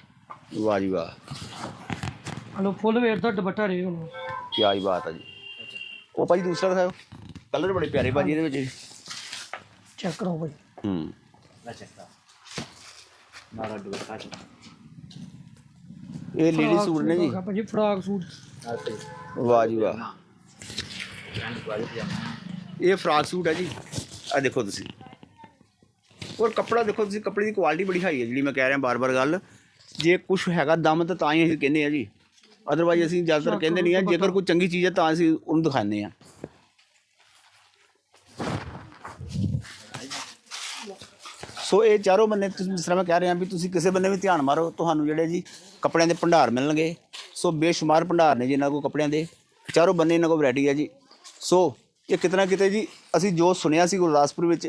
ਵਾਹ ਜੀ ਵਾਹ। ਹਲੋ ਫੁੱਲ ਵੇਅਰ ਦਾ ਦੁਪੱਟਾ ਰਹੇਗਾ ਨਾਲ। ਕੀ ਆਈ ਬਾਤ ਹੈ ਜੀ। ਉਹ ਭਾਜੀ ਦੂਸਰਾ ਦਿਖਾਓ। ਕਲਰ ਬੜੇ ਪਿਆਰੇ ਭਾਜੀ ਇਹਦੇ ਵਿੱਚ। ਚੈੱਕ ਕਰੋ ਭਾਜੀ। ਹੂੰ। ਲੈ ਚੱਕਦਾ ਮਾਰਾ ਦੁਪੱਟਾ ਇਹ ਲੇਡੀ ਸੂਟ ਨੇ ਜੀ। ਹੈਗਾ ਭਾਜੀ ਫਰਾਕ ਸੂਟ। ਨਾਲ ਤੇ। ਵਾਹ ਜੀ ਵਾਹ। ਪੈਂਟ ਵਾਲੀ ਪਜਾਮਾ। ਇਹ ਫਰਾਕ ਸੂਟ ਹੈ ਜੀ। ਆ ਦੇਖੋ ਤੁਸੀਂ। ਔਰ ਕੱਪੜਾ ਦੇਖੋ ਤੁਸੀਂ, ਕੱਪੜੇ ਦੀ ਕੁਆਲਿਟੀ ਬੜੀ ਹਾਈ ਹੈ ਜਿਹੜੀ ਮੈਂ ਕਹਿ ਰਿਹਾ ਬਾਰ-ਬਾਰ ਗੱਲ। ਜੇ ਕੁਝ ਹੈਗਾ ਦਮ ਤਾਂ ਤਾਂ ਹੀ ਅਸੀਂ ਕਹਿੰਦੇ ਆ ਜੀ। ਅਦਰਵਾਈਜ਼ ਅਸੀਂ ਜ਼ਿਆਦਾਤਰ ਕਹਿੰਦੇ ਨਹੀਂ ਆ ਜੇਕਰ ਕੋਈ ਚੰਗੀ ਚੀਜ਼ ਹੈ ਤਾਂ ਅਸੀਂ ਉਹਨੂੰ ਦਿਖਾਉਂਦੇ ਆ ਸੋ ਇਹ ਚਾਰੋਂ ਬੰਨੇ ਤੁਸੀਂ ਜਿਸ ਤਰ੍ਹਾਂ ਮੈਂ ਕਹਿ ਰਿਹਾ ਵੀ ਤੁਸੀਂ ਕਿਸੇ ਬੰਨੇ ਵੀ ਧਿਆਨ ਮਾਰੋ, ਤੁਹਾਨੂੰ ਜਿਹੜੇ ਜੀ ਕੱਪੜਿਆਂ ਦੇ ਭੰਡਾਰ ਮਿਲਣਗੇ। ਸੋ ਬੇਸ਼ੁਮਾਰ ਭੰਡਾਰ ਨੇ ਜੀ ਇਹਨਾਂ ਕੋਲ ਕੱਪੜਿਆਂ ਦੇ। ਚਾਰੋਂ ਬੰਨੇ ਇਹਨਾਂ ਕੋਲ ਵੈਰਾਈਟੀ ਹੈ ਜੀ। ਸੋ ਇਹ ਕਿਤਨਾ ਕਿਤੇ ਜੀ, ਅਸੀਂ ਜੋ ਸੁਣਿਆ ਸੀ ਗੁਰਦਾਸਪੁਰ ਵਿੱਚ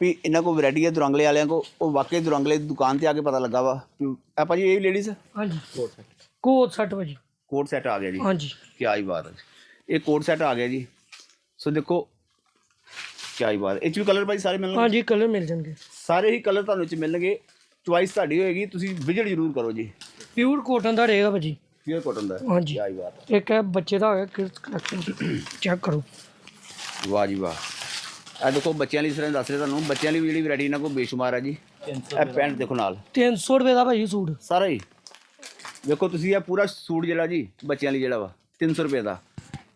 ਵੀ ਇਹਨਾਂ ਕੋਲ ਵੈਰਾਈਟੀ ਹੈ ਦੁਰੰਗਲੇ ਵਾਲਿਆਂ ਕੋ ਉਹ ਵਾਕਈ ਦੁਰੰਗਲੇ ਦੀ ਦੁਕਾਨ ਤੇ ਆ ਕੇ ਪਤਾ ਲੱਗਾ ਵਾ। ਵੀ ਆ ਭਾਜੀ ਇਹ ਲੇਡੀਜ਼ ਹਾਂਜੀ। ਕੋਟ ਸੈੱਟ ਭਾਜੀ। ਕੋਟ ਸੈੱਟ ਆ ਗਿਆ ਜੀ। ਹਾਂਜੀ। ਕੀ ਆਈ ਬਾਤ ਹੈ ਜੀ। ਇਹ ਕੋਟ ਸੈੱਟ ਆ ਗਿਆ ਜੀ। ਸੋ ਦੇਖੋ ਕੀ ਆਈ ਬਾਤ ਇਹ ਚ ਵੀ ਕਲਰ ਭਾਈ ਸਾਰੇ ਮਿਲਣਗੇ? ਹਾਂਜੀ ਕਲਰ ਮਿਲ ਜਾਣਗੇ। ਸਾਰੇ ਹੀ ਕਲਰ ਤੁਹਾਨੂੰ ਚ ਮਿਲਣਗੇ। ਚੁਆਇਸ ਤੁਹਾਡੀ ਹੋਏਗੀ ਤੁਸੀਂ ਵਿਜ਼ਿਟ ਜ਼ਰੂਰ ਕਰੋ ਜੀ। ਪਿਓਰ ਕਾਟਨ ਦਾ ਰਹੇਗਾ ਭਾਜੀ। ਪਿਓਰ ਕਾਟਨ ਦਾ। ਹਾਂਜੀ। ਕੀ ਆਈ ਬਾਤ ਹੈ। ਇੱਕ ਹੈ ਬੱਚੇ ਦਾ ਹੋਇਆ ਕਿਡਸ ਕਲੈਕਸ਼ਨ ਚੈੱਕ ਕਰੋ। ਵਾਹ ਜੀ ਵਾਹ। ਆ ਦੇਖੋ ਬੱਚਿਆਂ ਲਈ ਤਰ੍ਹਾਂ ਦੱਸ ਰਿਹਾ ਤੁਹਾਨੂੰ ਬੱਚਿਆਂ ਲਈ ਵੀ ਜਿਹੜੀ ਵੈਰਾਈਟੀ ਇਹਨਾਂ ਕੋਲ ਬੇਸ਼ੁਮਾਰ ਹੈ ਜੀ। ਇਹ ਪੈਂਟ ਦੇਖੋ ਨਾਲ। 300 ਰੁਪਏ ਦਾ ਭਾਜੀ ਸੂਟ। ਸਾਰਾ ਹੀ। ਦੇਖੋ ਤੁਸੀਂ ਇਹ ਪੂਰਾ ਸੂਟ ਜਿਹੜਾ ਜੀ ਬੱਚਿਆਂ ਲਈ ਜਿਹੜਾ ਵਾ 300 ਰੁਪਏ ਦਾ।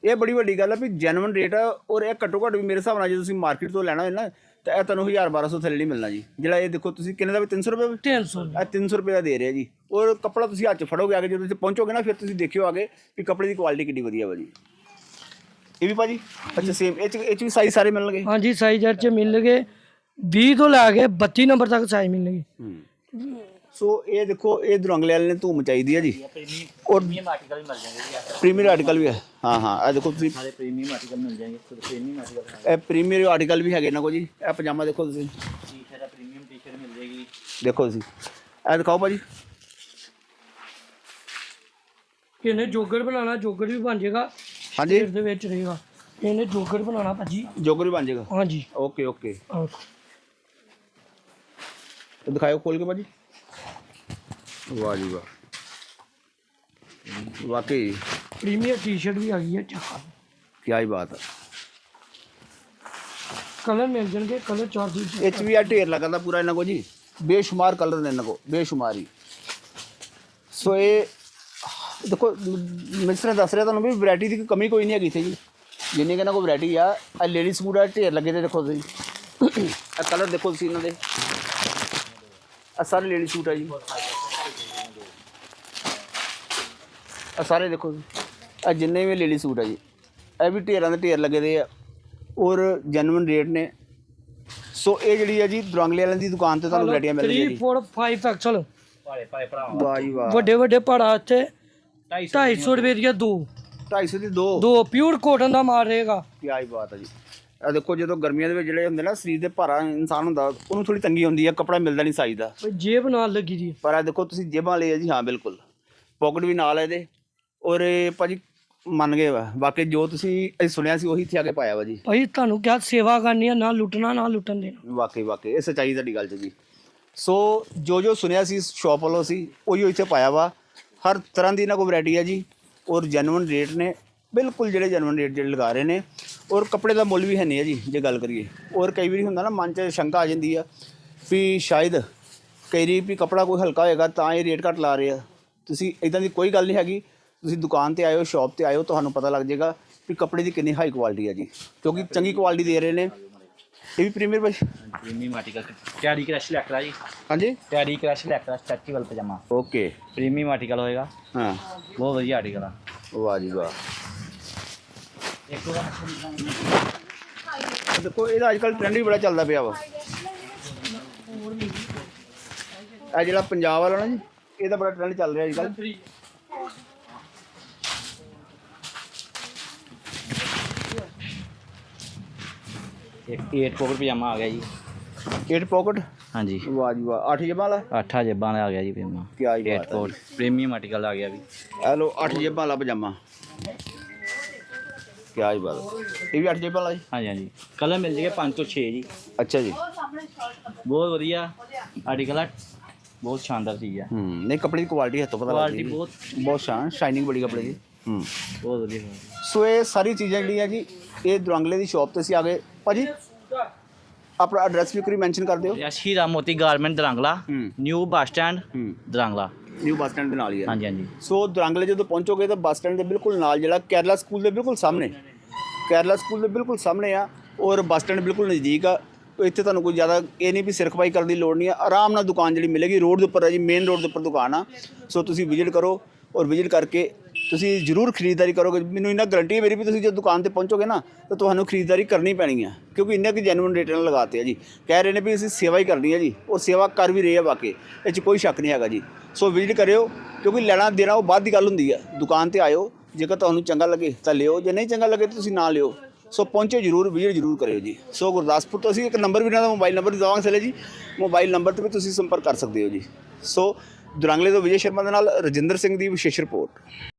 ਇਹ ਬੜੀ ਵੱਡੀ ਗੱਲ ਆ ਵੀ ਜੈਨੂਇਨ ਰੇਟ ਆ ਔਰ ਇਹ ਘੱਟੋ ਘੱਟ ਵੀ ਮੇਰੇ ਹਿਸਾਬ ਨਾਲ ਜੇ ਤੁਸੀਂ ਮਾਰਕੀਟ ਤੋਂ ਲੈਣਾ ਹੋਏ ਨਾ ਤਾਂ ਇਹ ਤੁਹਾਨੂੰ 1000 1200 ਥੱਲੇ ਨਹੀਂ ਮਿਲਣਾ ਜੀ। ਜਿਹੜਾ ਇਹ ਦੇਖੋ ਤੁਸੀਂ ਕਿੰਨੇ ਦਾ ਵੀ 300 ਰੁਪਏ ਵੀ 300 ਇਹ 300 ਰੁਪਏ ਦਾ ਦੇ ਰਿਹਾ ਜੀ। ਔਰ ਕੱਪੜਾ ਤੁਸੀਂ ਹੱਥ 'ਚ ਫੜੋਗੇ ਆ ਕੇ ਜਦੋਂ ਤੁਸੀਂ ਪਹੁੰਚੋਗੇ ਨਾ ਫਿਰ ਤੁਸੀਂ ਦੇਖਿਓ ਆਗੇ ਵੀ ਕੱਪੜੇ ਦੀ ਕੁਆਲਿਟੀ ਕਿੰਨੀ ਵਧੀਆ ਵਾ ਜੀ। ਇਹ ਵੀ ਭਾਜੀ? ਅੱਛਾ ਸੇਮ ਇਹ ਚ ਇਹ ਚ ਵੀ ਸਾਈਜ਼ ਸਾਰੇ ਮਿਲਣਗੇ? ਹਾਂਜੀ ਸਾਈਜ਼ ਚ ਮਿਲਣਗੇ। 20 ਤੋਂ ਲੈ ਕੇ 32 ਨੰਬਰ ਤੱਕ ਸਾਈਜ਼ ਮਿਲਣਗੇ। ਸੋ ਇਹ ਦੇਖੋ ਇਹ ਦੁਰੰਗਲੇ ਵਾਲੇ ਨੇ ਧੂਮ ਚਾਹੀਦੀ ਹੈ ਜੀ। ਔਰ ਪ੍ਰੀਮੀਅਮ ਆਰਟੀਕਲ ਮਿਲ ਜਾਣਗੇ ਜੀ ਪ੍ਰੀਮੀਅਰ ਆਰਟੀਕਲ ਵੀ ਹੈ ਹਾਂ ਹਾਂ ਇਹ ਦੇਖੋ ਤੁਸੀਂ। ਸਾਰੇ ਪ੍ਰੀਮੀਅਮ ਆਰਟੀਕਲ ਮਿਲ ਜਾਣਗੇ ਪ੍ਰੀਮੀਅਮ ਆਰਟੀਕਲ ਇਹ ਪ੍ਰੀਮੀਅਰ ਆਰਟੀਕਲ ਵੀ ਹੈਗੇ ਨਾ ਕੋ ਜੀ। ਇਹ ਪਜਾਮਾ ਦੇਖੋ ਤੁਸੀਂ। ਟੀ-ਸ਼ਰਟ ਹੈ ਪ੍ਰੀਮੀਅਮ ਟੀ-ਸ਼ਰਟ ਮਿਲ ਜਾਏਗੀ ਦੇਖੋ ਤੁਸੀਂ। ਇਹ ਦਿਖਾਓ ਭਾਜੀ। ਇਹਨੇ ਜੋਗਰ ਬਣਾਉਣਾ ਜੋਗਰ ਵੀ ਬਣ ਜਾਏਗਾ। ਹਾਂਜੀ। ਦੇ ਵਿੱਚ ਰਹੇਗਾ। ਇਹਨੇ ਜੋਗਰ ਬਣਾਉਣਾ ਭਾਜੀ। ਜੋਗਰ ਬਣ ਜਾਏਗਾ। ਹਾਂਜੀ। Okay okay. ਆਹ ਤੇ ਦਿਖਾਓ ਖੋਲ ਕੇ ਭਾਜੀ। ਵਾਹ ਜੀ ਵਾਹ। ਵਾਕਈ। ਪ੍ਰੀਮੀਅਰ ਟੀ-ਸ਼ਰਟ ਵੀ ਆ ਗਈ ਹੈ ਚੱਕਾ ਕੀ ਹੀ ਬਾਤ ਹੈ ਕਲਰ ਮਿਲ ਜਾਣਗੇ ਕਲਰ ਚਾਰ ਦੀ ਇਹ 'ਚ ਵੀ ਆ ਢੇਰ ਲੱਗਦਾ ਪੂਰਾ ਇਹਨਾਂ ਕੋ ਜੀ। ਬੇਸ਼ੁਮਾਰ ਕਲਰ ਨੇ ਇਹਨਾਂ ਕੋ ਬੇਸ਼ੁਮਾਰੀ ਸੋ ਇਹ ਦੇਖੋ ਮਿਸਟਰ ਦੱਸ ਰਿਹਾ ਤੁਹਾਨੂੰ ਵੀ ਵੈਰਾਈਟੀ ਦੀ ਕੋਈ ਕਮੀ ਕੋਈ ਨਹੀਂ ਹੈਗੀ ਇੱਥੇ ਜੀ। ਜਿੰਨੀ ਕਿ ਕੋ ਵੈਰਾਈਟੀ ਆ ਆ ਲੇਡੀ ਸੂਟ ਆ ਢੇਰ ਲੱਗੇ ਤੇ ਦੇਖੋ ਤੁਸੀਂ। ਆ ਕਲਰ ਦੇਖੋ ਤੁਸੀਂ ਇਹਨਾਂ ਦੇ। ਆ ਸਾਰੇ ਲੇਡੀ ਸੂਟ ਆ ਜੀ। ਆ ਸਾਰੇ ਦੇਖੋ ਆ ਜਿੰਨੇ ਵੀ ਲੇਡੀ ਸੂਟ ਆ ਜੀ। ਇਹ ਵੀ ਢੇਰਾਂ ਦੇ ਢੇਰ ਲੱਗੇ ਦੇ ਆ। ਔਰ ਜੈਨੂਇਨ ਰੇਟ ਨੇ। ਸੋ ਇਹ ਜਿਹੜੀ ਹੈ ਜੀ ਦੁਰੰਗਲੇ ਵਾਲਿਆਂ ਦੀ ਦੁਕਾਨ ਤੇ ਤੁਹਾਨੂੰ ਵੈਰਾਈਟੀਆਂ ਮਿਲ ਰਹੀਆਂ 3 ਜੀ। 4 5 ਐਕਸਲ ਭਾਰੇ ਭਾਰੇ ਭਰਾ ਵਾਹ ਜੀ ਵਾਹ। ਵੱਡੇ ਵੱਡੇ ਪੜਾ ਇੱਥੇ। 250 250 ਰੁਪਏ ਦੀਆਂ ਦੋ। 250 ਦੀ ਦੋ? ਦੋ ਪਿਓਰ ਕੋਟਨ ਦਾ ਮਾਲ ਰਹੇਗਾ। ਕੀ ਆਈ ਬਾਤ ਹੈ ਜੀ। ਇਹ ਦੇਖੋ ਜਦੋਂ ਗਰਮੀਆਂ ਦੇ ਵਿੱਚ ਜਿਹੜੇ ਹੁੰਦੇ ਨਾ ਸਰੀਰ ਦੇ ਭਾਰਾ ਇਨਸਾਨ ਹੁੰਦਾ ਉਹਨੂੰ ਥੋੜੀ ਤੰਗੀ ਹੁੰਦੀ ਹੈ ਕੱਪੜਾ ਮਿਲਦਾ ਨਹੀਂ ਸਾਈਜ਼ ਦਾ। ਬਈ ਜੇਬ ਨਾਲ ਲੱਗੀ ਦੀ। ਪਰ ਇਹ ਦੇਖੋ ਤੁਸੀਂ ਜੇਬਾਂ ਲਈ ਜੀ ਹਾਂ ਬਿਲਕੁਲ। ਪਾਕਟ ਵੀ ਨਾਲ ਹੈ ਇਹਦੇ। ਔਰ ਇਹ ਭਾਜੀ ਮੰਨ ਗਏ ਵਾ। ਬਾਕੀ ਜੋ ਤੁਸੀਂ ਅਸੀਂ ਸੁਣਿਆ ਸੀ ਉਹੀ ਇੱਥੇ ਆ ਕੇ ਪਾਇਆ ਵਾ ਜੀ। ਭਾਈ ਤੁਹਾਨੂੰ ਕਿਹਾ ਸੇਵਾ ਕਰਨੀ ਹੈ ਨਾ ਲੁੱਟਣਾ ਨਾ ਲੁੱਟਣ ਦੇਣਾ। ਵਾਕਈ ਵਾਕਈ ਇਹ ਸੱਚਾਈ ਤੁਹਾਡੀ ਗੱਲ ਚ ਜੀ। ਸੋ ਜੋ ਜੋ ਸੁਣਿਆ ਸੀ ਸ਼ਾਪ ਵੱਲੋਂ ਸੀ ਉਹੀ ਇੱਥੇ ਪਾਇਆ ਵਾ। ਹਰ ਤਰ੍ਹਾਂ ਦੀ ਇਹਨਾਂ ਕੋਲ ਵੈਰਾਈਟੀ ਹੈ ਜੀ। ਔਰ ਜੈਨੂਇਨ ਰੇਟ ਨੇ, ਬਿਲਕੁਲ ਜਿਹੜੇ ਜੈਨੂਇਨ ਰੇਟ ਜਿਹੜੇ ਲਗਾ ਰਹੇ ਨੇ, ਔਰ ਕੱਪੜੇ ਦਾ ਮੁੱਲ ਵੀ ਹੈ ਨਹੀਂ ਹੈ ਜੀ, ਜੇ ਗੱਲ ਕਰੀਏ। ਔਰ ਕਈ ਵਾਰੀ ਹੁੰਦਾ ਨਾ, ਮਨ 'ਚ ਸ਼ੰਕਾ ਆ ਜਾਂਦੀ ਆ ਵੀ ਸ਼ਾਇਦ ਕਈ ਵਾਰੀ ਵੀ ਕੱਪੜਾ ਕੋਈ ਹਲਕਾ ਹੋਏਗਾ ਤਾਂ ਇਹ ਰੇਟ ਘੱਟ ਲਾ ਰਹੇ ਆ। ਤੁਸੀਂ ਇਦਾਂ ਦੀ ਕੋਈ ਗੱਲ ਨਹੀਂ ਹੈਗੀ। ਤੁਸੀਂ ਦੁਕਾਨ ਤੇ ਆਇਓ ਸ਼ਾਪ ਤੇ ਆਇਓ, ਤੁਹਾਨੂੰ ਪਤਾ ਲੱਗ ਜਾਏਗਾ ਵੀ ਕੱਪੜੇ ਦੀ ਕਿੰਨੀ ਹਾਈ ਕੁਆਲਿਟੀ ਹੈ ਜੀ। ਕਿਉਂਕਿ ਚੰਗੀ ਕੁਆਲਿਟੀ ਦੇ ਰਹੇ ਨੇ ਇਹ ਵੀ ਪ੍ਰੀਮੀਅਰ ਭਾਈ premium article teddy crush lycra ਜੀ ਹਾਂਜੀ। Teddy crush lycra stretchable pyjama. Okay. Premium article ਹੋਏਗਾ। ਹਾਂ। ਬਹੁਤ ਵਧੀਆ ਆਰਟੀਕਲ ਆ ਵਾਹ ਜੀ ਵਾਹ। ਇੱਕ ਦੇਖੋ ਇਹਦਾ ਅੱਜ ਕੱਲ ਟ੍ਰੈਂਡ ਵੀ ਬੜਾ ਚੱਲਦਾ ਪਿਆ ਵਾ। ਇਹ ਜਿਹੜਾ ਪੰਜਾਬ ਵਾਲਾ ਨਾ ਜੀ ਇਹਦਾ ਬੜਾ ਟ੍ਰੈਂਡ ਚੱਲ ਰਿਹਾ ਅੱਜ ਕੱਲ ਇੱਕ 8 ਪੋਕਟ ਪਜਾਮਾ ਆ ਗਿਆ ਜੀ। 8 ਪਾਕਟ ਹਾਂਜੀ। ਵਾਹ ਜੀ ਵਾਹ। 8 ਜੇਬਾਂ ਵਾਲਾ? 8 ਜੇਬਾਂ ਦਾ ਆ ਗਿਆ ਜੀ ਪਜਾਮਾ। ਕੀ ਆਈ 8 ਬਾਤ ਹੈ ਪੋਕਟ ਪ੍ਰੀਮੀਅਮ ਆਰਟੀਕਲ ਆ ਗਿਆ ਵੀ। ਇਹ ਲੋ 8 ਜੇਬਾਂ ਵਾਲਾ ਪਜਾਮਾ। ਕੀ ਬਾਤ। ਇਹ ਵੀ 8 ਜੇਬਾਂ ਵਾਲਾ ਜੀ? ਹਾਂਜੀ ਹਾਂਜੀ। ਕਲਰ ਮਿਲ ਜੇਗੇ 5 ਤੋਂ 6 ਜੀ। ਅੱਛਾ ਜੀ। ਬਹੁਤ ਵਧੀਆ। ਆਰਟੀਕਲ ਆ। ਬਹੁਤ ਸ਼ਾਨਦਾਰ ਚੀਜ਼ ਆ। ਹੂੰ ਨਹੀਂ ਕੱਪੜੇ ਦੀ ਕੁਆਲਿਟੀ ਹੈ ਤੋਂ ਪਤਾ ਲੱਗ ਕੁਆਲਿਟੀ ਬਹੁਤ ਬਹੁਤ ਸ਼ਾਨ ਸ਼ਾਈਨਿੰਗ ਬੜੀ ਕੱਪੜੇ ਦੀ। ਹੂੰ। ਬਹੁਤ ਵਧੀਆ। ਸੋ ਇਹ ਸਾਰੀ ਚੀਜ਼ਾਂ ਜਿਹੜੀਆਂ ਜੀ ਇਹ ਦੁਰੰਗਲੇ ਦੀ ਸ਼ਾਪ ਤੇ ਅਸੀਂ ਆ ਗਏ। ਭਾਜੀ ਆਪਣਾ ਐਡਰੈਸ ਵੀ ਕਰੀ ਮੈਂਸ਼ਨ ਕਰ ਦਿਓ। ਇਹ ਸ਼ਹੀਦਾ ਮੋਤੀ ਗਾਰਮੈਂਟ ਦਰੰਗਲਾ ਹੂੰ। ਨਿਊ ਬੱਸ ਸਟੈਂਡ ਹੂੰ। ਦਰੰਗਲਾ। ਨਿਊ ਬੱਸ ਸਟੈਂਡ ਦੇ ਨਾਲ ਹੀ ਹੈ ਹਾਂਜੀ ਹਾਂਜੀ। ਸੋ ਦੁਰੰਗਲੇ ਜਦੋਂ ਪਹੁੰਚੋਗੇ ਤਾਂ ਬੱਸ ਸਟੈਂਡ ਦੇ ਬਿਲਕੁਲ ਨਾਲ ਜਿਹੜਾ ਕੇਰਲਾ ਸਕੂਲ ਦੇ ਬਿਲਕੁਲ ਸਾਹਮਣੇ। ਕੇਰਲਾ ਸਕੂਲ ਦੇ ਬਿਲਕੁਲ ਸਾਹਮਣੇ ਆ ਔਰ ਬੱਸ ਸਟੈਂਡ ਬਿਲਕੁਲ ਨਜ਼ਦੀਕ ਆ। ਇੱਥੇ ਤੁਹਾਨੂੰ ਕੋਈ ਜ਼ਿਆਦਾ ਇਹ ਨਹੀਂ ਵੀ ਸਿਰ ਖਪਾਈ ਕਰਨ ਦੀ ਲੋੜ ਨਹੀਂ ਆ। ਆਰਾਮ ਨਾਲ ਦੁਕਾਨ ਜਿਹੜੀ ਮਿਲੇਗੀ ਰੋਡ ਦੇ ਉੱਪਰ ਹੈ ਜੀ ਮੇਨ ਰੋਡ ਦੇ ਉੱਪਰ ਦੁਕਾਨ ਆ। ਸੋ ਤੁਸੀਂ ਵਿਜ਼ਿਟ ਕਰੋ ਔਰ ਵਿਜ਼ਿਟ ਕਰਕੇ ਤੁਸੀਂ ਜ਼ਰੂਰ ਖਰੀਦਦਾਰੀ ਕਰੋਗੇ। ਮੈਨੂੰ ਇਹਨਾਂ ਗਰੰਟੀ ਹੈ ਮੇਰੀ ਵੀ ਤੁਸੀਂ ਜਦ ਦੁਕਾਨ ਤੇ ਪਹੁੰਚੋਗੇ ਨਾ, ਤਾਂ ਤੁਹਾਨੂੰ ਖਰੀਦਦਾਰੀ ਕਰਨੀ ਪੈਣੀ ਹੈ ਕਿਉਂਕਿ ਇੰਨੇ ਕਿ ਜੈਨੂਇਨ ਰੇਟ ਨਾਲ ਲਗਾਤੇ ਆ ਜੀ। ਕਹਿ ਰਹੇ ਨੇ ਵੀ ਅਸੀਂ ਸੇਵਾ ਹੀ ਕਰਨੀ ਹੈ ਜੀ। ਉਹ ਸੇਵਾ ਕਰ ਵੀ ਰਹੇ ਆ ਵਾਕਈ। ਇਹ 'ਚ ਕੋਈ ਸ਼ੱਕ ਨਹੀਂ ਹੈਗਾ ਜੀ। ਸੋ ਵਿਜ਼ਿਟ ਕਰਿਓ, ਕਿਉਂਕਿ ਲੈਣਾ ਦੇਣਾ ਉਹ ਬਾਅਦ ਦੀ ਗੱਲ ਹੁੰਦੀ ਹੈ ਦੁਕਾਨ ਤੇ ਆਇਓ, ਜੇਕਰ ਤੁਹਾਨੂੰ ਚੰਗਾ ਲੱਗੇ ਤਾਂ ਲਿਓ। ਜੇ ਨਹੀਂ ਚੰਗਾ ਲੱਗੇ ਤਾਂ ਤੁਸੀਂ ਨਾ ਲਿਓ। ਸੋ ਪਹੁੰਚੋ ਜਰੂਰ ਵਿਜ਼ਿਟ ਜਰੂਰ ਕਰਿਓ ਜੀ। ਸੋ ਗੁਰਦਾਸਪੁਰ ਤੋਂ ਅਸੀਂ ਇੱਕ ਨੰਬਰ ਵੀ ਇਹਨਾਂ ਦਾ ਮੋਬਾਈਲ ਨੰਬਰ ਦਵਾਂਗੇ ਸਲੇ ਜੀ। ਮੋਬਾਈਲ ਨੰਬਰ ਤੇ ਵੀ ਤੁਸੀਂ ਸੰਪਰਕ ਕਰ ਸਕਦੇ ਹੋ ਜੀ। ਸੋ ਦੁਰੰਗਲੇ ਤੋਂ ਵਿਜੇ ਸ਼ਰਮਾ ਦੇ ਨਾਲ ਰਜਿੰਦਰ ਸਿੰਘ ਦੀ ਵਿਸ਼ੇਸ਼ ਰਿਪੋਰਟ